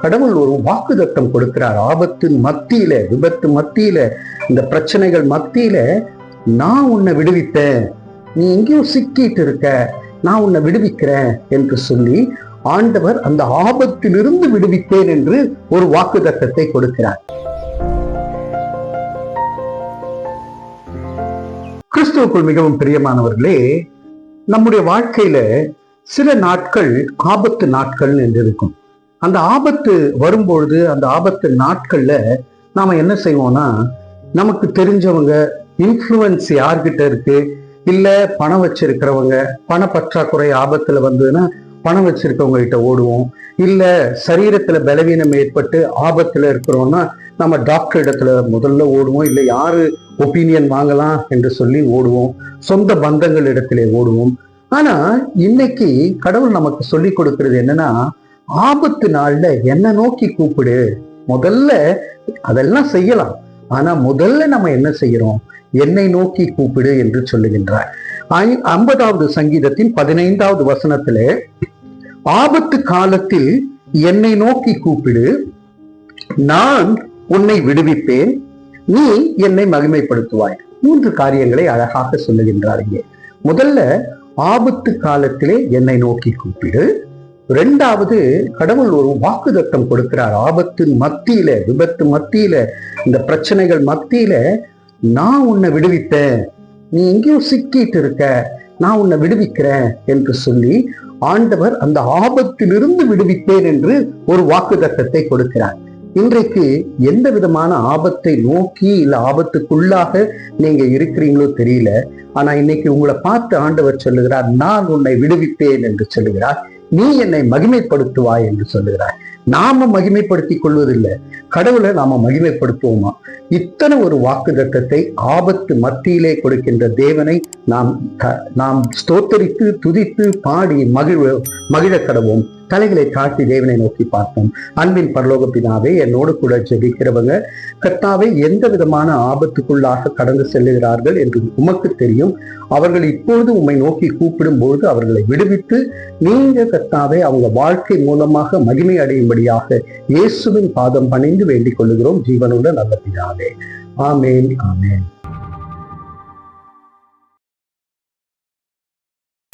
கடவுள் ஒரு வாக்குதத்தம் கொடுக்கிறார். ஆபத்து மத்தியில விபத்து மத்தியில இந்த பிரச்சனைகள் மத்தியில நான் உன்னை விடுவித்தேன். நீ எங்கேயோ சிக்கிட்டு இருக்க. நான் உன்னை விடுவிக்கிறேன் என்று சொல்லி ஆண்டவர் அந்த ஆபத்திலிருந்து விடுவித்தேன் என்று ஒரு வாக்குதத்தத்தை கொடுக்கிறார். கிறிஸ்துவுக்குள் மிகவும் பிரியமானவர்களே நம்முடைய வாழ்க்கையில சில நாட்கள் ஆபத்து நாட்கள் என்று இருக்கும் அந்த ஆபத்து வரும்பொழுது அந்த ஆபத்து நாட்கள்ல நாம என்ன செய்வோம்னா நமக்கு தெரிஞ்சவங்க இன்ஃப்ளூயன்ஸ் யார்கிட்ட இருக்கு? இல்ல பணம் வச்சிருக்கிறவங்க பண பற்றாக்குறை ஆபத்துல வந்ததுன்னா பணம் வச்சிருக்கவங்க கிட்ட ஓடுவோம். இல்ல சரீரத்துல பலவீனம் ஏற்பட்டு ஆபத்துல இருக்கிறோம்னா நம்ம டாக்டர் இடத்துல முதல்ல ஓடுவோம். இல்ல யாரு ஒப்பீனியன் வாங்கலாம் என்று சொல்லி ஓடுவோம். சொந்த பந்தங்கள் இடத்திலே ஓடுவோம். ஆனா இன்னைக்கு கடவுள் நமக்கு சொல்லி கொடுக்கிறது என்னன்னா ஆபத்து நாள்ல என்ன நோக்கி கூப்பிடு. முதல்ல அதெல்லாம் செய்யலாம். ஆனா முதல்ல நம்ம என்ன செய்யறோம்? என்னை நோக்கி கூப்பிடு என்று சொல்லுகின்றார். ஐம்பதாவது சங்கீதத்தின் பதினைந்தாவது வசனத்திலே ஆபத்து காலத்தில் என்னை நோக்கி கூப்பிடு. நான் உன்னை விடுவிப்பேன். நீ என்னை மகிமைப்படுத்துவாய். மூன்று காரியங்களை அழகாக சொல்லுகின்றார் இங்கே. முதல்ல ஆபத்து காலத்திலே என்னை நோக்கி கூப்பிடு. ரெண்டாவது கடவுள் ஒரு வாக்குதத்தம் கொடுக்கிறார். ஆபத்து மத்தியில விபத்து மத்தியில இந்த பிரச்சனைகள் மத்தியில நான் உன்னை விடுவித்தேன். நீ எங்கேயோ சிக்கிட்டு இருக்க. நான் உன்னை விடுவிக்கிறேன் என்று சொல்லி ஆண்டவர் அந்த ஆபத்திலிருந்து விடுவித்தேன் என்று ஒரு வாக்குதத்தத்தை கொடுக்கிறார். இன்றைக்கு எந்த விதமான ஆபத்தை நோக்கி இல்ல ஆபத்துக்குள்ளாக நீங்க இருக்கிறீங்களோ தெரியல. ஆனா இன்னைக்கு உங்களை பார்த்து ஆண்டவர் சொல்லுகிறார் நான் உன்னை விடுவிப்பேன் என்று சொல்லுகிறார். நீ என்னை மகிமைப்படுத்துவாய் என்று சொல்லுகிறாய் நாம மகிமைப்படுத்திக் கொள்வதில்லை. கடவுளை நாம மகிமைப்படுத்துவோமா? இத்தனை ஒரு வாக்குத்தத்தத்தை ஆபத்து மத்தியிலே கொடுக்கின்ற தேவனை நாம் நாம் ஸ்தோத்தரித்து துதித்து பாடி மகிழ மகிழ கடவோம். தலைகளை தாழ்த்தி தேவனை நோக்கி பார்ப்போம் அன்பின் பரலோக பிதாவே என்னோடு கூட ஜெபிக்கிறவங்க கர்த்தாவை எந்த விதமான ஆபத்துக்குள்ளாக கடந்து செல்லுகிறார்கள் என்று உமக்கு தெரியும். அவர்கள் இப்பொழுது உம்மை நோக்கி கூப்பிடும் பொழுது அவர்களை விடுவித்து நீங்க கர்த்தாவை அவங்க வாழ்க்கை மூலமாக மகிமை அடையும்படியாக இயேசுவின் பாதம் பணிந்து வேண்டிக் கொள்ளுகிறோம். ஜீவனுள்ள நல்ல பிதாவே. ஆமேன் ஆமேன்.